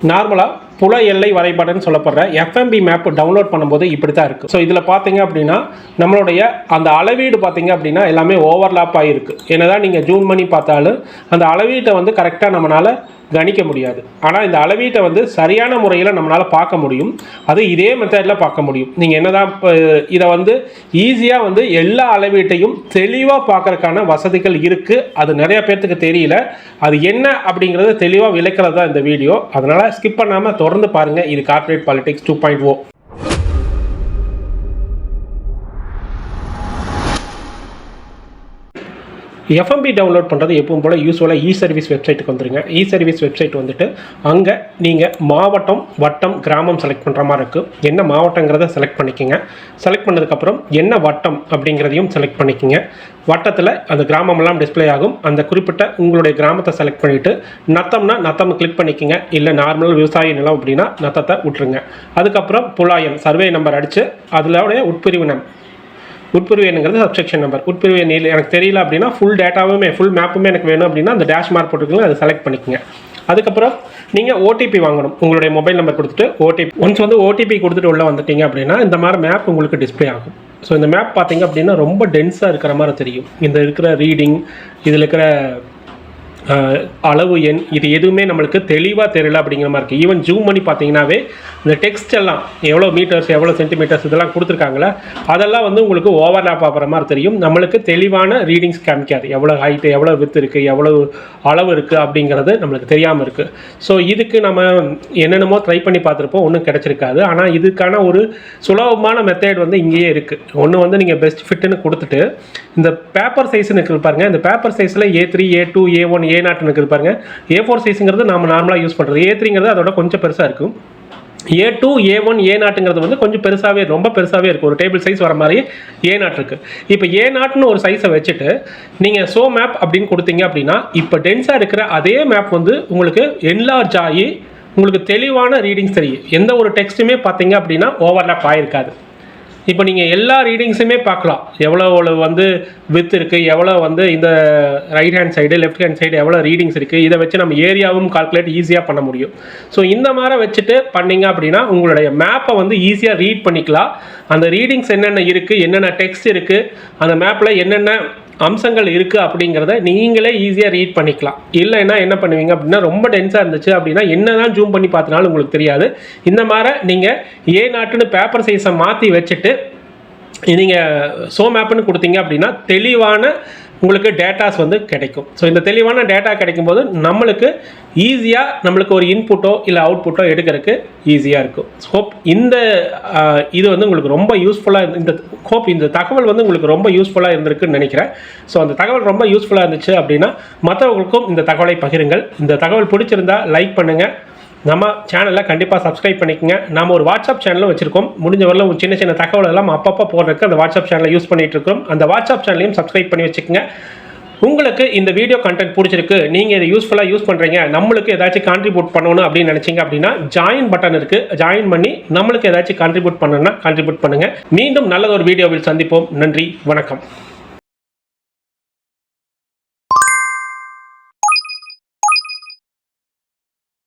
நார்மலாக புல எல்லை வரைபடம்னு சொல்லப்படுற எஃப்எம்பி மேப் டவுன்லோட் பண்ணும்போது இப்படி தான் இருக்குது ஸோ இதில் பார்த்தீங்க அப்படின்னா நம்மளுடைய அந்த அளவீடு பார்த்தீங்க அப்படின்னா எல்லாமே ஓவர்லாப் ஆகிருக்கு என்னதான் நீங்கள் ஜூன் மணி பார்த்தாலும் அந்த அளவீட்டை வந்து கரெக்டாக நம்மளால் கணிக்க முடியாது. ஆனால் இந்த அளவீட்டை வந்து சரியான முறையில் நம்மளால் பார்க்க முடியும். அது இதே மெத்தடில் பார்க்க முடியும். நீங்கள் என்னதான் தான் இதை வந்து ஈஸியாக வந்து எல்லா அளவீட்டையும் தெளிவாக பார்க்கறதுக்கான வசதிகள் இருக்குது அது நிறைய பேர்த்துக்கு தெரியல. அது என்ன அப்படிங்கிறத தெளிவாக விளக்கிறது தான் இந்த வீடியோ அதனால் ஸ்கிப் பண்ணாமல் தொடர்ந்து பாருங்கள் இது corporate politics two point O FMP download பண்ணுறது எப்பவும் போல் யூஸ்வலாக இ சர்வீஸ் வெப்சைட்டுக்கு வந்துருங்க. இ சர்வீஸ் வெப்சைட் வந்துட்டு அங்கே நீங்கள் மாவட்டம் வட்டம் கிராமம் செலக்ட் பண்ணுற மாதிரி இருக்குது என்ன மாவட்டங்கிறத செலக்ட் பண்ணிக்கோங்க. செலக்ட் பண்ணதுக்கப்புறம் என்ன வட்டம் அப்படிங்கிறதையும் செலக்ட் பண்ணிக்கோங்க. வட்டத்தில் அந்த கிராமமெல்லாம் டிஸ்ப்ளே ஆகும். அந்த குறிப்பிட்ட உங்களுடைய கிராமத்தை செலக்ட் பண்ணிவிட்டு நத்தம்னா நத்தம் கிளிக் பண்ணிக்கோங்க. இல்லை நார்மல் விவசாய நிலம் அப்படின்னா நத்தத்தை விட்டுருங்க. அதுக்கப்புறம் புலாயம் சர்வே நம்பர் அடித்து அதில் உட்பிரிவு நம் உட்பிரிவு எண்ணுங்கிறது சப்செக்ஷன் நம்பர் உட்பிரிவு எண் இல்லை எனக்கு தெரியல அப்படின்னா ஃபுல் டேட்டாவுமே ஃபுல் மேப்புமே எனக்கு வேணும் அப்படின்னா அந்த டேஷ் மார்க் போட்டுக்கலாம் அதை செலக்ட் பண்ணிக்கோங்க. அதுக்கப்புறம் நீங்கள் ஓடிபி வாங்கணும். உங்களுடைய மொபைல் நம்பர் கொடுத்துட்டு ஓடிபி ஒன்ஸ் வந்து ஓடிபி கொடுத்துட்டு உள்ளே வந்துட்டீங்க அப்படின்னா இந்த மாதிரி மேப் உங்களுக்கு டிஸ்ப்ளே ஆகும். ஸோ இந்த மேப் பார்த்தீங்க அப்படின்னா ரொம்ப டென்ஸாக இருக்கிற மாதிரி தெரியும். இந்த இருக்கிற ரீடிங் இதில் இருக்கிற அளவு எண் இது எதுவுமே நம்மளுக்கு தெளிவாக தெரியல அப்படிங்கிற மாதிரி இருக்குது ஈவன் ஜூம் பண்ணி பார்த்தீங்கன்னாவே இந்த டெக்ஸ்ட் எல்லாம் எவ்வளோ மீட்டர்ஸ் எவ்வளோ சென்டிமீட்டர்ஸ் இதெல்லாம் கொடுத்துருக்காங்களே அதெல்லாம் வந்து உங்களுக்கு ஓவர்லாப் ஆகிற மாதிரி தெரியும். நம்மளுக்கு தெளிவான ரீடிங்ஸ் காமிக்காது எவ்வளோ ஹைட்டு எவ்வளோ வித் இருக்குது எவ்வளோ அளவு இருக்குது அப்படிங்கிறது நம்மளுக்கு தெரியாமல் இருக்குது ஸோ இதுக்கு நம்ம என்னென்னமோ ட்ரை பண்ணி பார்த்துருப்போம் ஒன்றும் கிடச்சிருக்காது. ஆனால் இதுக்கான ஒரு சுலபமான மெத்தேட் வந்து இங்கேயே இருக்குது ஒன்று வந்து நீங்கள் பெஸ்ட் ஃபிட்டுன்னு கொடுத்துட்டு இந்த பேப்பர் சைஸ்னு இருக்கு பாருங்க இந்த பேப்பர் சைஸில் A three A two A one A A நாட்டுன்னு இருக்கு பாருங்க ஏ ஃபோர் சைஸுங்கிறது நம்ம நார்மலாக யூஸ் பண்ணுறது ஏ த்ரீங்கிறது அதோட கொஞ்சம் பெருசாக இருக்கும். ஏ டூ ஏ ஒன் ஏ நாட்டுங்கிறது வந்து கொஞ்சம் பெருசாகவே ரொம்ப பெருசாகவே இருக்கும். ஒரு டேபிள் சைஸ் வர மாதிரி ஏ நாட் இருக்குது இப்போ ஏ நாட்னு ஒரு சைஸை வச்சுட்டு நீங்கள் சோ மேப் அப்படின்னு கொடுத்தீங்க அப்படின்னா இப்போ டென்ஸாக இருக்கிற அதே மேப் வந்து உங்களுக்கு என்லார்ஜ் ஆகி உங்களுக்கு தெளிவான ரீடிங்ஸ் தெரியும். எந்த ஒரு டெக்ஸ்ட்டுமே பார்த்தீங்க அப்படின்னா ஓவர்லாப் ஆகிருக்காது இப்போ நீங்கள் எல்லா ரீடிங்ஸுமே பார்க்கலாம். எவ்வளோ எவ்வளோ வந்து வித் இருக்குது எவ்வளோ வந்து இந்த right hand side left hand side எவ்வளோ ரீடிங்ஸ் இருக்குது இதை வச்சு நம்ம ஏரியாவும் கால்குலேட் ஈஸியாக பண்ண முடியும். ஸோ இந்த மாதிரி வச்சுட்டு பண்ணிங்க அப்படின்னா உங்களுடைய மேப்பை வந்து ஈஸியாக ரீட் பண்ணிக்கலாம். அந்த ரீடிங்ஸ் என்னென்ன இருக்குது என்னென்ன டெக்ஸ்ட் இருக்குது அந்த மேப்பில் என்னென்ன அம்சங்கள் இருக்குது அப்படிங்கிறத நீங்களே ஈஸியாக ரீட் பண்ணிக்கலாம். இல்லைன்னா என்ன பண்ணுவீங்க அப்படின்னா ரொம்ப டென்ஸாக இருந்துச்சு அப்படின்னா என்ன தான் ஜூம் பண்ணி பார்த்தனாலும் உங்களுக்கு தெரியாது. இந்த மாதிரி நீங்கள் ஏ நாட்டுன்னு பேப்பர் சைஸை மாற்றி வச்சுட்டு நீங்கள் ஸோ மேப்னு கொடுத்தீங்க அப்படின்னா தெளிவான உங்களுக்கு டேட்டாஸ் வந்து கிடைக்கும். ஸோ இந்த தெளிவான டேட்டா கிடைக்கும்போது நம்மளுக்கு ஈஸியாக நம்மளுக்கு ஒரு இன்புட்டோ இல்லை அவுட்புட்டோ எடுக்கிறதுக்கு ஈஸியாக இருக்கும். ஹோப் இந்த இது வந்து உங்களுக்கு ரொம்ப யூஸ்ஃபுல்லாக இந்த ஹோப் இந்த தகவல் வந்து உங்களுக்கு ரொம்ப யூஸ்ஃபுல்லாக இருந்திருக்குன்னு நினைக்கிறேன். ஸோ அந்த தகவல் ரொம்ப யூஸ்ஃபுல்லாக இருந்துச்சு அப்படின்னா மற்றவங்களுக்கும் இந்த தகவலை பகிருங்கள். இந்த தகவல் பிடிச்சிருந்தா லைக் பண்ணுங்கள் நம்ம சேனலில் கண்டிப்பாக சப்ஸ்கிரைப் பண்ணிக்கங்க. நம்ம ஒரு வாட்ஸ்அப் சேனலும் வச்சிருக்கோம். முடிஞ்ச வரல ஒரு சின்ன சின்ன தகவல் எல்லாம் அப்பப்போ போடுறதுக்கு அந்த வாட்ஸ்அப் சேனலை யூஸ் பண்ணிட்டு இருக்கோம் அந்த வாட்ஸ்அப் சேனலையும் சப்ஸ்கிரைப் பண்ணி வச்சுக்கோங்க. உங்களுக்கு இந்த வீடியோ கண்டென்ட் பிடிச்சிருக்கு நீங்கள் இதை யூஸ்ஃபுல்லாக யூஸ் பண்ணுறீங்க நம்மளுக்கு ஏதாச்சும் கான்ட்ரிபியூட் பண்ணணும் அப்படின்னு நினச்சிங்க அப்படின்னா ஜாயின் பட்டன் இருக்குது ஜாயின் பண்ணி நம்மளுக்கு ஏதாச்சும் கான்ட்ரிபியூட் பண்ணணும்னா கான்ட்ரிபியூட் பண்ணுங்கள் மீண்டும் நல்ல ஒரு வீடியோவில் சந்திப்போம். நன்றி வணக்கம்.